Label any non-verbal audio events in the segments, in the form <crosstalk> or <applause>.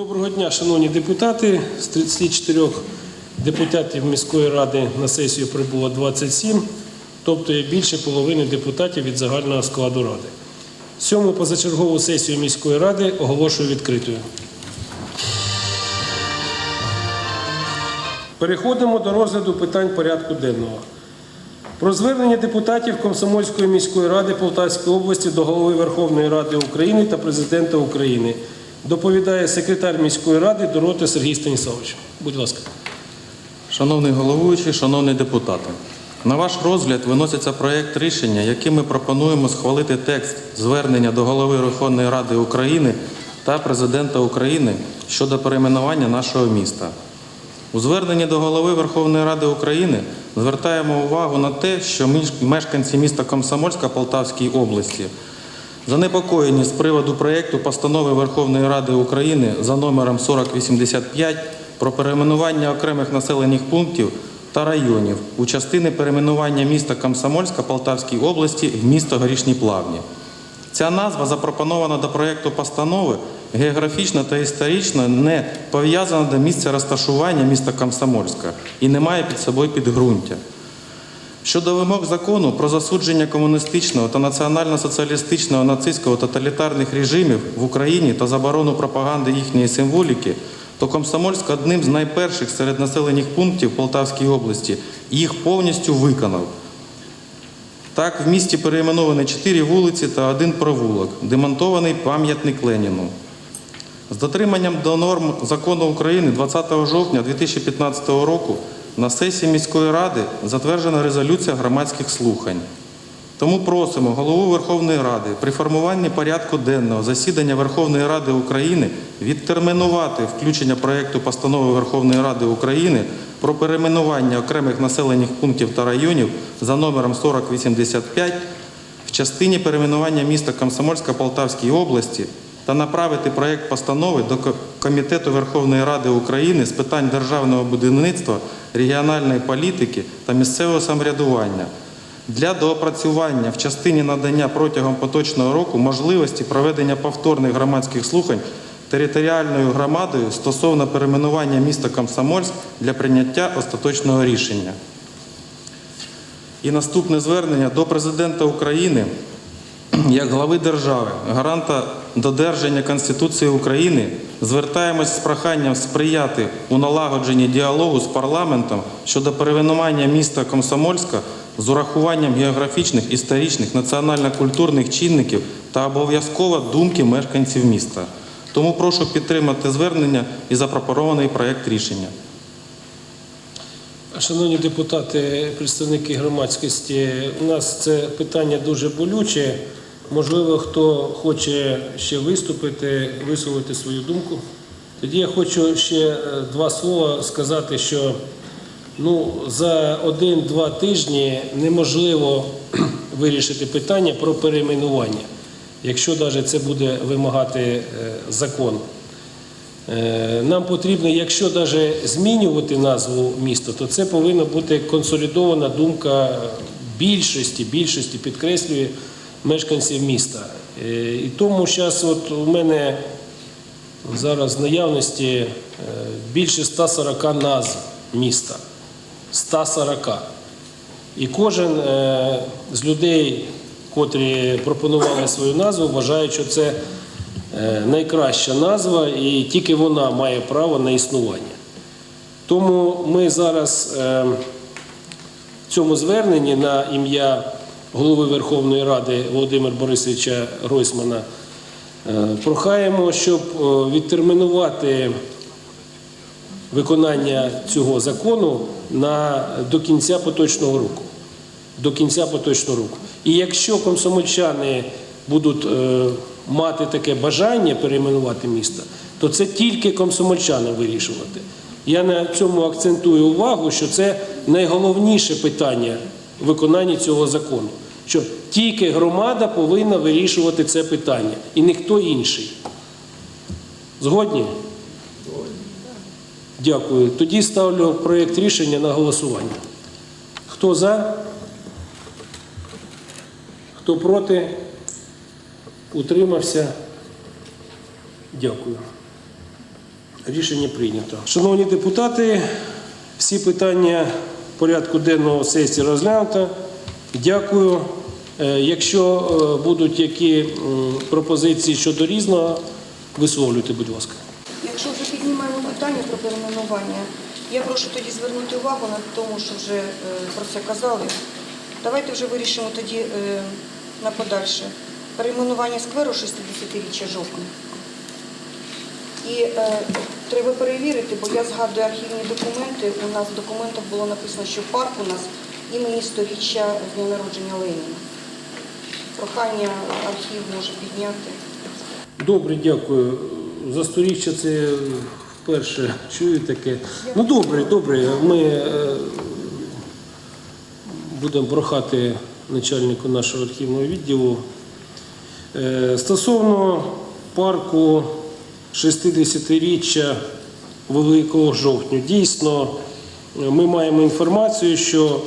Доброго дня, шановні депутати. З 34 депутатів міської ради на сесію прибуло 27, тобто є більше половини депутатів від загального складу ради. Сьому позачергову сесію міської ради оголошую відкритою. Переходимо до розгляду питань порядку денного. Про звернення депутатів Комсомольської міської ради Полтавської області до голови Верховної Ради України та президента України. Доповідає секретар міської ради Дороти Сергій Станіславович. Будь ласка. Шановний головуючий, шановні депутати, на ваш розгляд виноситься проєкт рішення, яким ми пропонуємо схвалити текст звернення до голови Верховної Ради України та президента України щодо перейменування нашого міста. У зверненні до голови Верховної Ради України звертаємо увагу на те, що мешканці міста Комсомольська Полтавської області занепокоєні з приводу проєкту постанови Верховної Ради України за номером 4085 про перейменування окремих населених пунктів та районів у частини перейменування міста Комсомольська Полтавської області в місто Горішні Плавні. Ця назва запропонована до проєкту постанови географічно та історично не пов'язана до місця розташування міста Комсомольська і не має під собою підґрунтя. Щодо вимог закону про засудження комуністичного та національно-соціалістичного нацистського тоталітарних режимів в Україні та заборону пропаганди їхньої символіки, то Комсомольськ одним з найперших серед населених пунктів Полтавської області їх повністю виконав. Так, в місті перейменовані чотири вулиці та один провулок, демонтований пам'ятник Леніну. З дотриманням до норм закону України 20 жовтня 2015 року на сесії міської ради затверджена резолюція громадських слухань. Тому просимо голову Верховної Ради при формуванні порядку денного засідання Верховної Ради України відтермінувати включення проєкту постанови Верховної Ради України про перейменування окремих населених пунктів та районів за номером 4085 в частині перейменування міста Комсомольська Полтавської області та направити проєкт постанови до Комітету Верховної Ради України з питань державного будівництва, регіональної політики та місцевого самоврядування для доопрацювання в частині надання протягом поточного року можливості проведення повторних громадських слухань територіальною громадою стосовно перейменування міста Комсомольськ для прийняття остаточного рішення. І наступне звернення до президента України як глави держави, гаранта додержання Конституції України, звертаємось з проханням сприяти у налагодженні діалогу з парламентом щодо перейменування міста Комсомольська з урахуванням географічних, історичних, національно-культурних чинників та обов'язково думки мешканців міста. Тому прошу підтримати звернення і запропонований проєкт рішення. Шановні депутати, представники громадськості, у нас це питання дуже болюче. Можливо, хто хоче ще виступити, висловити свою думку. Тоді я хочу ще е, два слова сказати, що ну, за один-два тижні неможливо <clears throat> вирішити питання про перейменування, якщо навіть це буде вимагати е, закон. Е, Нам потрібно, якщо навіть змінювати назву міста, то це повинна бути консолідована думка більшості, більшості підкреслює мешканців міста. Е, І тому зараз от у мене зараз в наявності е, більше 140 назв міста. 140. І кожен е, з людей, котрі пропонували свою назву, вважає, що це найкраща назва, і тільки вона має право на існування. Тому ми зараз в цьому зверненні на ім'я голови Верховної Ради Володимира Борисовича Гройсмана е, прохаємо, щоб е, відтермінувати виконання цього закону на, до кінця поточного року. До кінця поточного року. І якщо комсомольчани будуть е, мати таке бажання перейменувати місто, то це тільки комсомольчани вирішувати. Я на цьому акцентую увагу, що це найголовніше питання в виконанні цього закону. Що тільки громада повинна вирішувати це питання, і ніхто інший. Згодні? Дякую. Тоді ставлю проєкт рішення на голосування. Хто за? Хто проти? Утримався? Дякую. Рішення прийнято. Шановні депутати, всі питання порядку денного сесії розглянуто. Дякую. Е, Якщо е, будуть які пропозиції щодо різного, висловлюйте, будь ласка. Якщо вже піднімаємо питання про перейменування, я прошу тоді звернути увагу на тому, що вже е, про це казали. Давайте вже вирішимо тоді на подальше перейменування скверу 60-річчя жовтня. І е, треба перевірити, бо я згадую архівні документи. У нас в документах було написано, що парк у нас імені сторіччя з дня народження Леніна. Прохання архів може підняти. Добре, дякую. За сторіччя це вперше чую таке. Ну добре, добре. Ми е, будемо прохати начальнику нашого архівного відділу. Е, Стосовно парку 60-річчя Великого жовтня, дійсно, ми маємо інформацію, що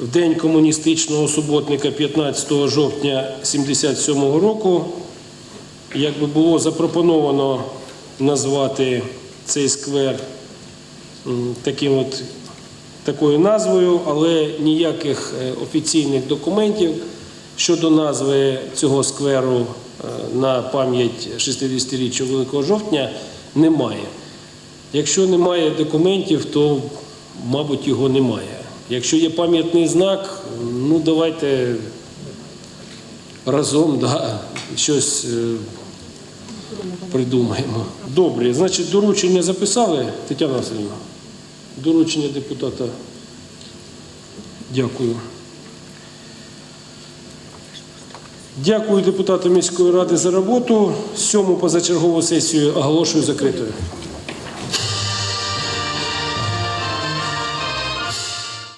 в день комуністичного суботника 15 жовтня 1977 року якби було запропоновано назвати цей сквер таким от, такою назвою, але ніяких е, офіційних документів щодо назви цього скверу е, на пам'ять 60-річчя Великого жовтня немає. Якщо немає документів, то, мабуть, його немає. Якщо є пам'ятний знак, ну давайте разом да, щось е, придумаємо. Добре, значить, доручення записали, Тетяна Васильівна? Доручення депутата. Дякую. Дякую депутату міської ради за роботу. Сьому позачергову сесію оголошую закритою.